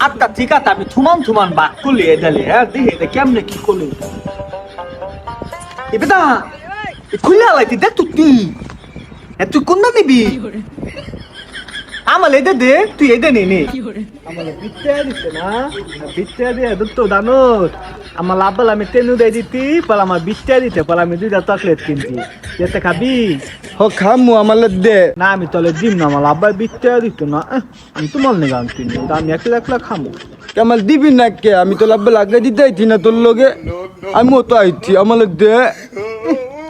আচ্ছা ঠিক আছে আমি থুমান থুমান বাক করলি এদালে হ্যাঁ? দেখে এটা কেমনে কি করলি এ দা খুলে আলাইতি দেখ তুই তুই। এ তুই কোনটা নিবি? আমার এদে দে তুই এদে নে নে। আমার বিত্তে দিতে না? বিত্তে দিয়ে তো দানোর আমার লাভল আমি তেনু দিয়ে দিতি পাল আমার বিচ্চা দিতে পাল আমি দুইটা চকলেট কিনতি। যেতে খাবি? হ খামু আমার দে। না আমি তলে দিম না আমার আব্বাই বিচ্চা দিত না। আমি তোমার নিয়ে গান কিনি আমি একলা একলা খামু। আমার দিবি না কে আমি তো লাভ লাগে দিতে আইতি না তোর লগে। আমি তো আইছি আমার দে।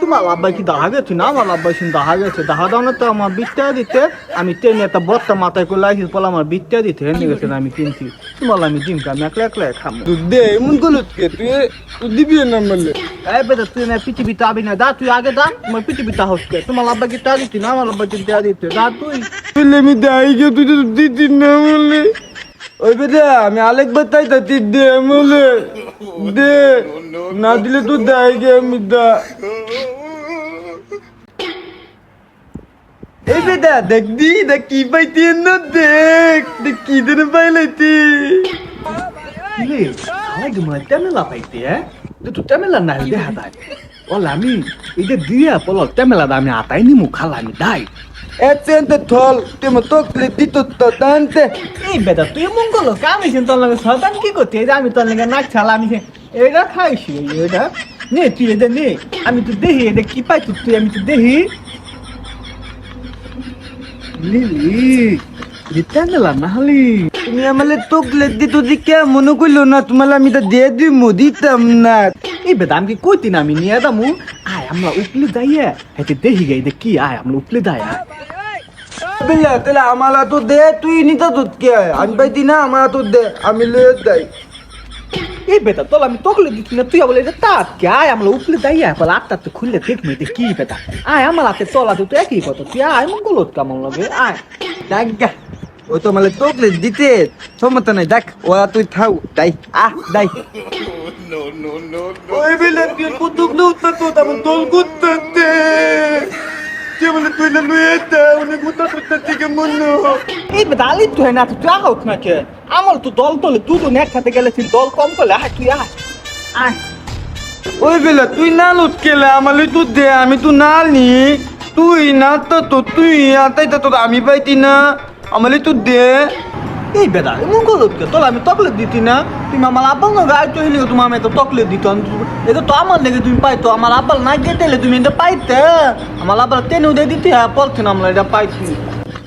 তোমার আব্বাই কি দেখা গেছে? না আমার আব্বাই শুন দেখা গেছে। দেখা দাও তো আমার বিত্তে দিতে। আমি টেনে একটা বস্তা মাথায় করে লাগিয়ে পর আমার বিত্তে দিতে। হেনে গেছে আমি কিনছি। তোমার আমি কা, আমি একলা একলা খামো। তুই দে এমন করল কে? তুই তুই দিবি না মারলে এই বেটা তুই না পৃথিবীতে আবি না। দা তুই আগে দা তোমার পৃথিবীতে হচ্ছে। তোমার আব্বা কি তা দিতি? না আমার আব্বা কি তা দিতে? দা তুই। তুই আমি দেই গে তুই তো দিতি না বলে ওই বেটা আমি আলেক বাতাই তা তুই দে বলে। দে না দিলে তো দেয় গে আমি দা এই বেটা দেখ দি দেখ কি পাইতি না দেখ দেখ কি দিন পাইলাইতি। কিলে আলাই গমা তেমেলা পাইতে হ্যাঁ? তুই তেমেলা না দে হাতাই ওলা আমি এটা দিয়া পল তেমেলা দা আমি আতাই নি মুখ খালা আমি দাই। এতে থল তুমি তো দিত তো তানতে এই বেটা তুই মঙ্গল কামি চিন তোর লাগে সদান কি করতে? এই যে আমি তোর লাগে নাক ছালা আমি এটা খাইছি এটা নে তুই এটা নে আমি তো দেখি এটা কি পাই তুই আমি তো দেখি লিলি তেমেলা না হলি তুমি আমালে তোকলে দিত দিকে মনে করল না তোমার আমি তো দিয়ে দিমু দিতাম না এই বেদা আমি কইতি না আমি নিয়ে দামু আয় আমরা উপলে যাইয়ে হেতে দেখি গে এটা কি আয় আমরা উপলে যাই বেলা তাহলে আমালা তো দে তুই নিতা তো কে আমি পাইতি না আমার তো দে আমি লয়ে দেই এই বেটা তোল আমি তকলে দিচ্ছি না তুই বলে এটা তাত কে? আয় আমরা উপলে যাইয়ে বলে আটটা তো খুললে দেখবি এটা কি বেটা। আয় আমার হাতে তোলা তো একই কথা। তুই আয় মন গলত কেমন লাগে? আয়। দেখ গা ও তো মানে তোকলে দিতে সমতা নাই। দেখ ওরা তুই থাও দাই আহ দাই। ওই বেলা তুই কুতুক নুতা তো তারপর তোল কুত্তাতে যে বলে তুই না লয়ে দে উনি কুত্তা কুত্তা থেকে মনে এই বেটা আলি তুই না তুই আগাউত না কে? আমার তো দল তোলে দুজন একসাথে গেলে তুই দল কম করলে আয় তুই আয়। আয়। ওই বেলা তুই না লুট কেলে আমালে তুই দে আমি তো না নি। তুই না তো তো তুই আতাই তো তোর আমি পাইতি না। আমালে তুই দে। এই বেদা এমন করো কে তোলা আমি চকলেট দিতি না। তুমি আমার আব্বাল না গায়ে তো হিলে তুমি আমি তো চকলেট দিত। এটা তো আমার লেগে তুমি পাইতো আমার আব্বাল না গেতে তুমি এটা পাইতে। আমার আব্বাল তেনে উদে দিতে হ্যাঁ পড়ছে না আমরা এটা পাইছি।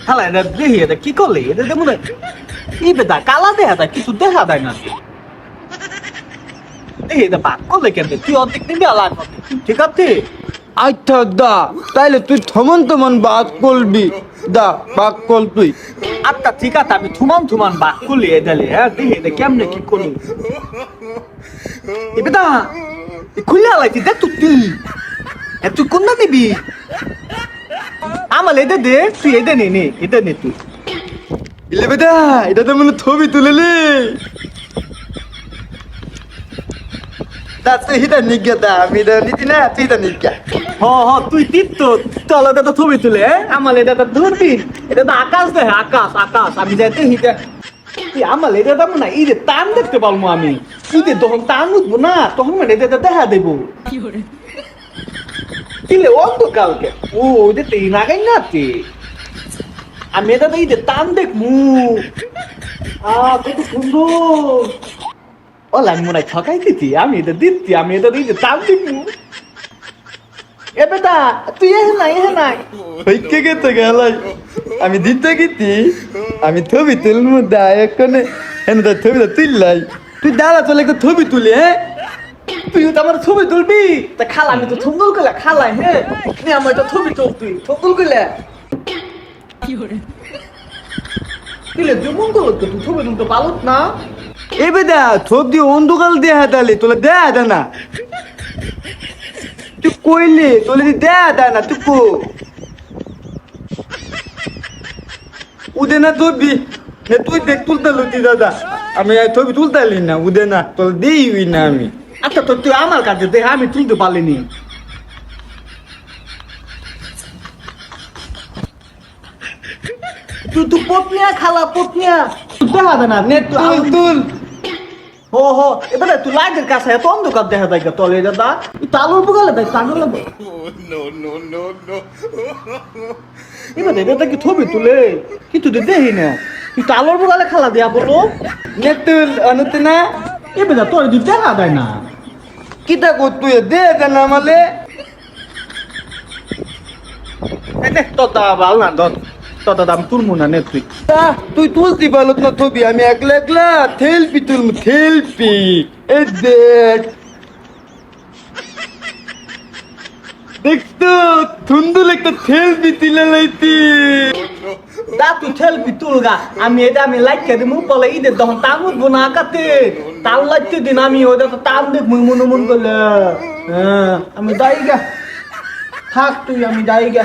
হ্যাঁ এটা দেখি এটা কি করলে এটা দেখুন এই বেদা কালা দেখা যায় কিছু দেখা যায় না দেখি এটা বাক করলে কেন তুই অর্ধেক দিবি আলার ঠিক আছে আচ্ছা দা তাইলে তুই থমন থমন বাদ করবি দা বাক কল তুই আচ্ছা ঠিক আছে আমি থুমান থুমান বাক করলি এদালে হ্যাঁ দেখি এটা কেমনে কি করলি এ বেদা খুলে আলাইছি দেখ তুই তুই কোনটা নিবি আমার এটা দে তুই এটা নে নে এটা নে তুই। ইলে বেটা এটা তো মনে ছবি তুলেলি দা তুই হিটা নিজ্ঞা দা আমি এটা নিতি না তুই এটা নিজ্ঞা হ হ তুই তীর তো চল এটা তো ছবি তুলে? আমার এটা তো ধরবি এটা তো আকাশ দেখ আকাশ আকাশ আমি যাইতে হিতে তুই আমার এটা দেবো না এই যে টান দেখতে পারব আমি। ঈদে তখন টান উঠবো না তখন মানে এটা দেখা দেবো। দিলে ও ওইটা তেই নাগাই না তে? আমি এটা তো এই যে টান দেখমু। আ কত সুন্দর। ওলা আমি মনে হয় ঠকাই দিতি। আমি এটা দিচ্ছি আমি এটা এই যে দেখমু। এ বেটা, তুই এহে নাই এহে নাই। হইকে গেতে গেলাই আমি দিতে গেছি আমি ছবি তুলমু দা এখানে এনে ছবিটা তুললাই। তুই দাঁড়া, চলে একটা ছবি তুলি হ্যাঁ? তুই তো আমার ছবি তুলবি? তা খালা আমি তো থন্দুল করলে খালাই হ্যাঁ তুই আমার এটা ছবি তুল তুই। থন্দুল করলে দিলে যেমন করল তো তুই ছবি তুলতে পারত না? এ বেদা ছবি অন্ধকাল দেয়া হাতালি তোলে দেয়া দা না। তুই কইলি তোলে দি দেয়া দা না তুই কো। উদে না নে তুই দেখ তুলতে লুতি দাদা। আমি ছবি তুলতে না উদে না তোর দিই না আমি। আচ্ছা তো তুই আমার কাছে দেখ আমি তুলতে পারলিনি তুই তুই পত্নিয়া খালা পত্নিয়া। দেখা দেয় না নে তুল। তুল। হো হো এবারে তুই লাইটের কাছে এত অন্ধকার দেখা তোর এই দাদা তালুর বুগালে দেয় তালুর এবারে এটা কি ছবি তুলে? কিন্তু তো দেখি না। তুই তালুর বুগালে খেলা দিয়া বলো। নে তুল অনুতে না। এবারে তোর তুই দেখা দেয় না। কিতা কর তুই? দে এই নে, না তুলমু না নে তুই। তা, তুই তুলতে পারলত না ছবি আমি একলা একলা থেলপি তুলমু থেলপি। এ দেখ। দেখতো থুন্দুল একটা থেলপি তুলে লাইতি। দা তুই ঠেলবি তুলগা আমি এটা আমি লাইক দিমু পলে ঈদের তখন তাম উঠবো না কাতে তাল লাইতে দিন আমি ওটা তো তাম দেখ মুই মনে মন করলে আমি যাই গা থাক তুই, আমি যাই গা